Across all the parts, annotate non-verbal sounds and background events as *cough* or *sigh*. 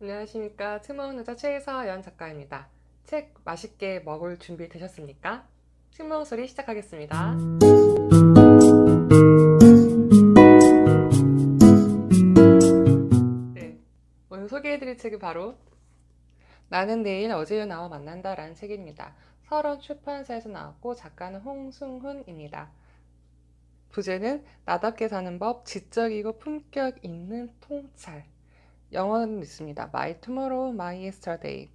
안녕하십니까. 책 먹는 여자 최서연 작가입니다. 책 맛있게 먹을 준비 되셨습니까? 책 먹은 소리 시작하겠습니다. 네, 오늘 소개해드릴 책이 바로 나는 내일 어제여 나와 만난다 라는 책입니다. 설원 출판사에서 나왔고 작가는 홍승훈입니다. 부제는 나답게 사는 법, 지적이고 품격 있는 통찰. 영어는 있습니다. My Tomorrow, My Yesterday.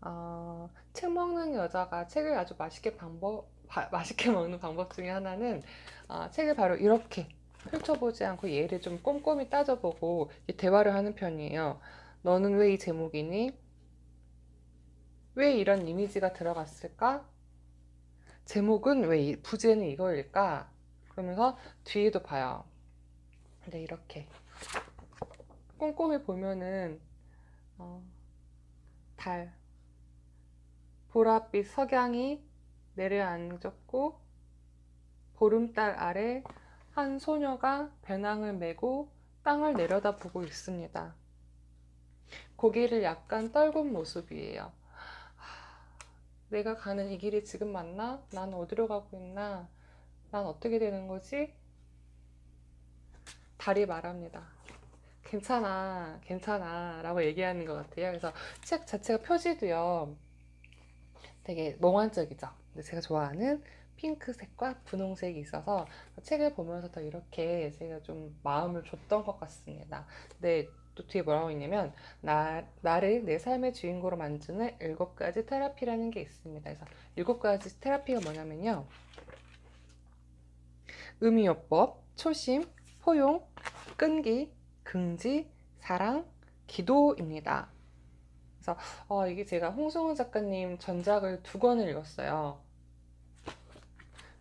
어, 책 먹는 여자가 책을 아주 맛있게 방법, 바- 맛있게 *laughs* 먹는 방법 중에 하나는 어, 책을 바로 이렇게 펼쳐보지 않고 얘를 좀 꼼꼼히 따져보고 이 대화를 하는 편이에요. 너는 왜 이 제목이니? 왜 이런 이미지가 들어갔을까? 제목은 왜 이- 부제는 이거일까? 그러면서 뒤에도 봐요. 근데 이렇게 꼼꼼히 보면은 어, 달, 보랏빛 석양이 내려앉았고 보름달 아래 한 소녀가 배낭을 메고 땅을 내려다보고 있습니다. 고개를 약간 떨군 모습이에요. 하, 내가 가는 이 길이 지금 맞나? 난 어디로 가고 있나? 난 어떻게 되는 거지? 달이 말합니다. 괜찮아, 괜찮아 라고 얘기하는 것 같아요. 그래서 책 자체가 표지도요, 되게 몽환적이죠. 근데 제가 좋아하는 핑크색과 분홍색이 있어서 책을 보면서 더 이렇게 제가 좀 마음을 줬던 것 같습니다. 근데 또 뒤에 뭐라고 있냐면, 나, 나를 내 삶의 주인공으로 만드는 일곱 가지 테라피라는 게 있습니다. 그래서 일곱 가지 테라피가 뭐냐면요. 의미요법, 초심, 포용, 끈기, 긍지, 사랑, 기도입니다. 그래서 어, 이게 제가 홍승훈 작가님 전작을 두 권을 읽었어요.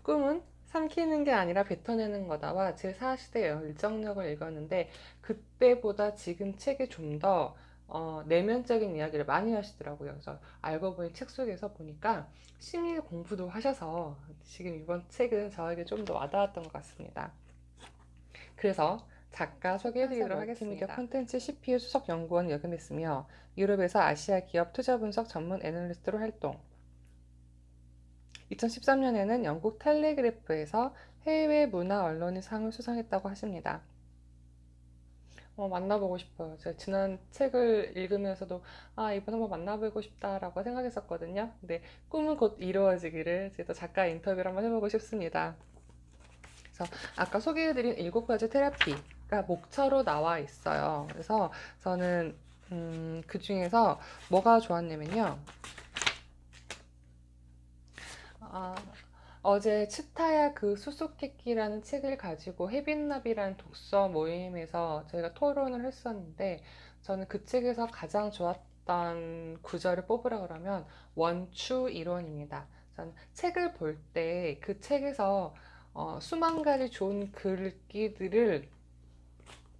꿈은 삼키는 게 아니라 뱉어내는 거다와 제4시대 열정력을 읽었는데 그때보다 지금 책이 좀더 어, 내면적인 이야기를 많이 하시더라고요. 그래서 알고 보니 책 속에서 보니까 심리 공부도 하셔서 지금 이번 책은 저에게 좀 더 와닿았던 것 같습니다. 그래서 작가 소개해드리도록 하겠습니다. 콘텐츠 CPU 수석 연구원 역임했으며 유럽에서 아시아 기업 투자 분석 전문 애널리스트로 활동. 2013년에는 영국 텔레그래프에서 해외 문화 언론인 상을 수상했다고 하십니다. 어, 만나보고 싶어요. 제가 지난 책을 읽으면서도 아, 이번 한번 만나보고 싶다라고 생각했었거든요. 근데 꿈은 곧 이루어지기를 제가 또 작가 인터뷰를 한번 해보고 싶습니다. 그래서 아까 소개해드린 일곱 가지 테라피가 목차로 나와 있어요. 그래서 저는 음, 그 중에서 뭐가 좋았냐면요. 아, 어제 치타야 그 수수께끼라는 책을 가지고 혜빈나비라는 독서 모임에서 저희가 토론을 했었는데 저는 그 책에서 가장 좋았던 구절을 뽑으라 그러면 원추 이론입니다. 저는 책을 볼 때 그 책에서 어, 수만 가지 좋은 글귀들을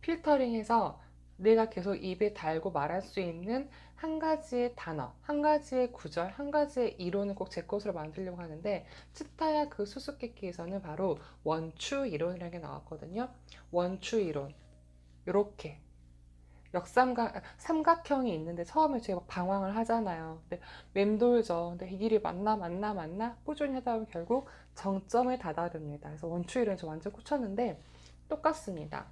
필터링해서 내가 계속 입에 달고 말할 수 있는 한 가지의 단어, 한 가지의 구절, 한 가지의 이론을 꼭 제 것으로 만들려고 하는데 치타야 그 수수께끼에서는 바로 원추 이론이라는 게 나왔거든요. 원추 이론. 이렇게 역삼각 삼각형이 있는데 처음에 제가 막 방황을 하잖아요. 근데 맴돌죠. 근데 이 길이 맞나 맞나 맞나 꾸준히 하다 보면 결국 정점에 다다릅니다. 그래서 원추 이론 저 완전 꽂혔는데 똑같습니다.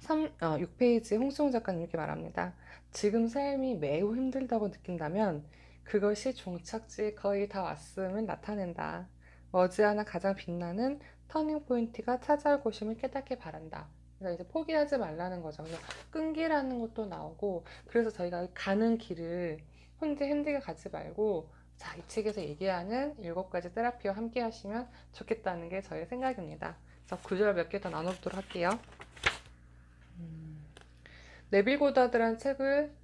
3, 어, 6페이지 홍수홍 작가님 이렇게 말합니다. 지금 삶이 매우 힘들다고 느낀다면 그것이 종착지에 거의 다 왔음을 나타낸다. 머지않아 가장 빛나는 터닝 포인트가 찾아올 곳임을 깨닫게 바란다. 그래서 이제 포기하지 말라는 거죠. 끈기라는 것도 나오고 그래서 저희가 가는 길을 혼자 힘들게 가지 말고 자, 이 책에서 얘기하는 일곱 가지 테라피와 함께 하시면 좋겠다는 게 저의 생각입니다. 그래서 구절 몇 개 더 나눠보도록 할게요. 음, 네빌 고다드란 책을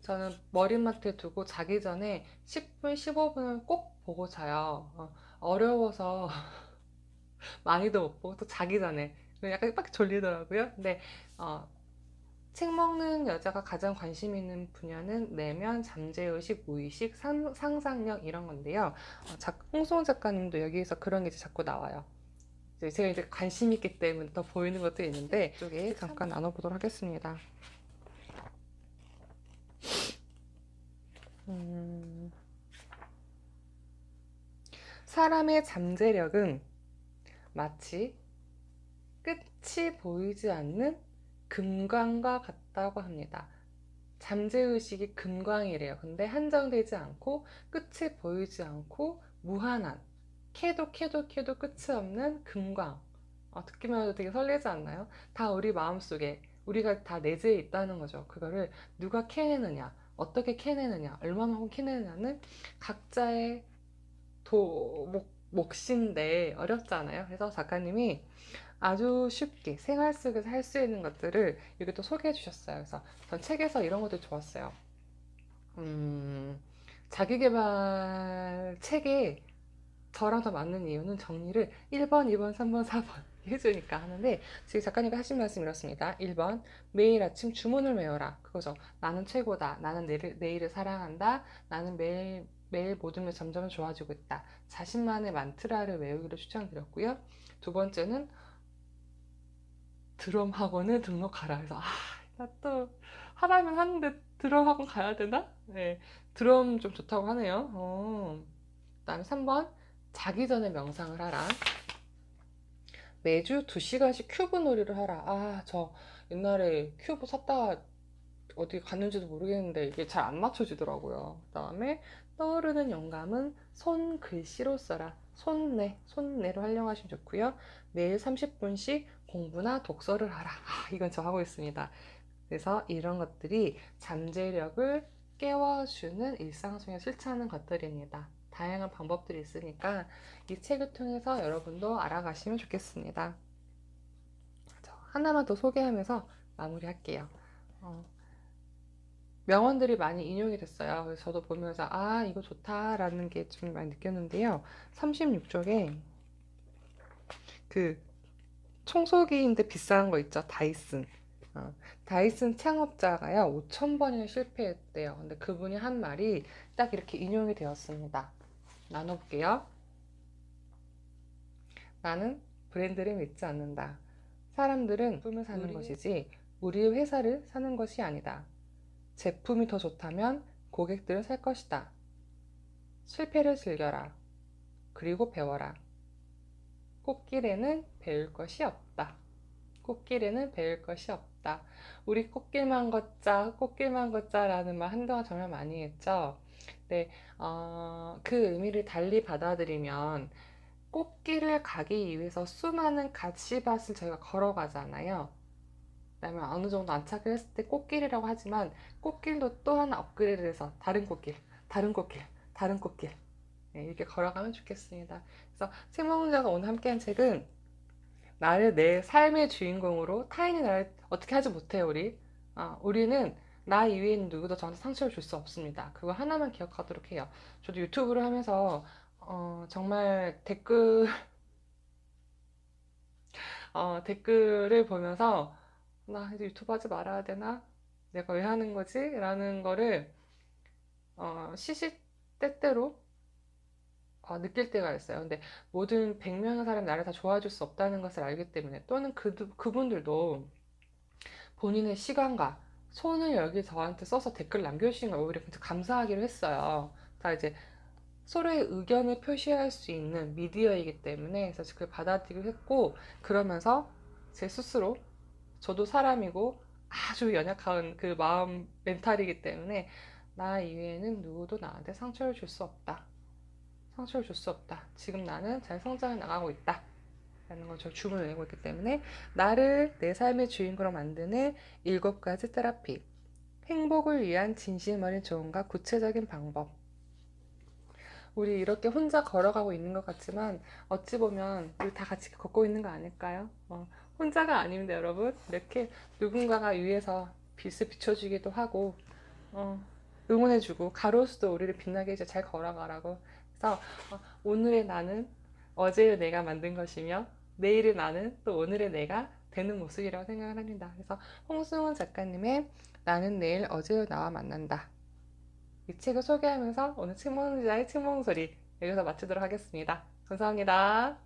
저는 머리맡에 두고 자기 전에 10분, 15분을 꼭 보고 자요. 어, 어려워서 *laughs* 많이도 못 보고 또 자기 전에 약간 빡 졸리더라고요. 근데 어, 책 먹는 여자가 가장 관심 있는 분야는 내면, 잠재의식, 무의식, 상, 상상력 이런 건데요. 어, 작, 홍소은 작가님도 여기에서 그런 게 자꾸 나와요. 제가 이제 관심이 있기 때문에 더 보이는 것도 있는데 네, 이쪽에 잠깐 나눠보도록 하겠습니다. 음... 사람의 잠재력은 마치 끝이 보이지 않는 금광과 같다고 합니다. 잠재의식이 금광이래요. 근데 한정되지 않고 끝이 보이지 않고 무한한 캐도 캐도 캐도 끝이 없는 금광. 어, 듣기만 해도 되게 설레지 않나요? 다 우리 마음속에 우리가 다 내재해 있다는 거죠. 그거를 누가 캐내느냐, 어떻게 캐내느냐, 얼마만큼 캐내느냐는 각자의 도, 목, 몫인데 어렵잖아요. 그래서 작가님이 아주 쉽게 생활 속에서 할 수 있는 것들을 이렇게 또 소개해 주셨어요. 그래서 전 책에서 이런 것도 좋았어요. 음, 자기계발 책에 저랑 더 맞는 이유는 정리를 1번, 2번, 3번, 4번 해주니까 하는데 지금 작가님이 하신 말씀 이렇습니다. 1번 매일 아침 주문을 외워라. 그거죠. 나는 최고다. 나는 내일, 내일을 사랑한다. 나는 매일 매일 모든 게 점점 좋아지고 있다. 자신만의 만트라를 외우기를 추천드렸고요. 두 번째는 드럼 학원을 등록하라. 그래서 아, 나 또 하라면 하는데 드럼 학원 가야 되나? 네, 드럼 좀 좋다고 하네요. 어. 그다음에 3번 자기 전에 명상을 하라. 매주 2시간씩 큐브 놀이를 하라. 아, 저 옛날에 큐브 샀다가 어디 갔는지도 모르겠는데 이게 잘 안 맞춰지더라고요. 그 다음에 떠오르는 영감은 손글씨로 써라. 손내, 손내로 활용하시면 좋고요. 매일 30분씩 공부나 독서를 하라. 아, 이건 저 하고 있습니다. 그래서 이런 것들이 잠재력을 깨워주는 일상 속에 실천하는 것들입니다. 다양한 방법들이 있으니까 이 책을 통해서 여러분도 알아가시면 좋겠습니다. 하나만 더 소개하면서 마무리할게요. 어, 명언들이 많이 인용이 됐어요. 그래서 저도 보면서 아 이거 좋다라는 게 좀 많이 느꼈는데요. 36쪽에 그 청소기인데 비싼 거 있죠. 다이슨. 어, 다이슨 창업자가요 5천 번이나 실패했대요. 근데 그분이 한 말이 딱 이렇게 인용이 되었습니다. 나눠볼게요. 나는 브랜드를 믿지 않는다. 사람들은 꿈을 사는 우리... 것이지 우리의 회사를 사는 것이 아니다. 제품이 더 좋다면 고객들은 살 것이다. 실패를 즐겨라. 그리고 배워라. 꽃길에는 배울 것이 없다. 꽃길에는 배울 것이 없다. 우리 꽃길만 걷자, 꽃길만 걷자라는 말 한동안 정말 많이 했죠. 네, 어, 그 의미를 달리 받아들이면 꽃길을 가기 위해서 수많은 가시밭을 저희가 걸어가잖아요. 그다음에 어느 정도 안착을 했을 때 꽃길이라고 하지만 꽃길도 또 하나 업그레이드해서 다른 꽃길, 다른 꽃길, 다른 꽃길 네, 이렇게 걸어가면 좋겠습니다. 그래서 책먹자가 오늘 함께한 책은 나를 내 삶의 주인공으로 타인이 나를 어떻게 하지 못해요 우리. 어, 우리는 나 이외에는 누구도 저한테 상처를 줄 수 없습니다. 그거 하나만 기억하도록 해요. 저도 유튜브를 하면서 어, 정말 댓글 *laughs* 어, 댓글을 보면서 나 이제 유튜브 하지 말아야 되나? 내가 왜 하는 거지? 라는 거를 어, 시시때때로 어, 느낄 때가 있어요. 근데 모든 100명의 사람이 나를 다 좋아줄 수 없다는 것을 알기 때문에 또는 그, 그분들도 본인의 시간과 손을 여기 저한테 써서 댓글 남겨주신 걸 오히려 감사하기로 했어요. 다 이제 서로의 의견을 표시할 수 있는 미디어이기 때문에 그래서 그걸 받아들이기로 했고 그러면서 제 스스로 저도 사람이고 아주 연약한 그 마음 멘탈이기 때문에 나 이외에는 누구도 나한테 상처를 줄 수 없다. 상처를 줄 수 없다. 지금 나는 잘 성장해 나가고 있다. 라는 걸저 주문을 내고 있기 때문에 나를 내 삶의 주인공으로 만드는 일곱 가지 테라피. 행복을 위한 진심 어린 조언과 구체적인 방법. 우리 이렇게 혼자 걸어가고 있는 것 같지만 어찌 보면 우리 다 같이 걷고 있는 거 아닐까요? 어, 혼자가 아닙니다, 여러분. 이렇게 누군가가 위에서 빛을 비춰주기도 하고, 어, 응원해주고, 가로수도 우리를 빛나게 이제 잘 걸어가라고. 그래서 어, 오늘의 나는 어제의 내가 만든 것이며, 내일의 나는 또 오늘의 내가 되는 모습이라고 생각을 합니다. 그래서 홍승훈 작가님의 나는 내일 어제의 나와 만난다. 이 책을 소개하면서 오늘 칭몽자의 칭몽소리 여기서 마치도록 하겠습니다. 감사합니다.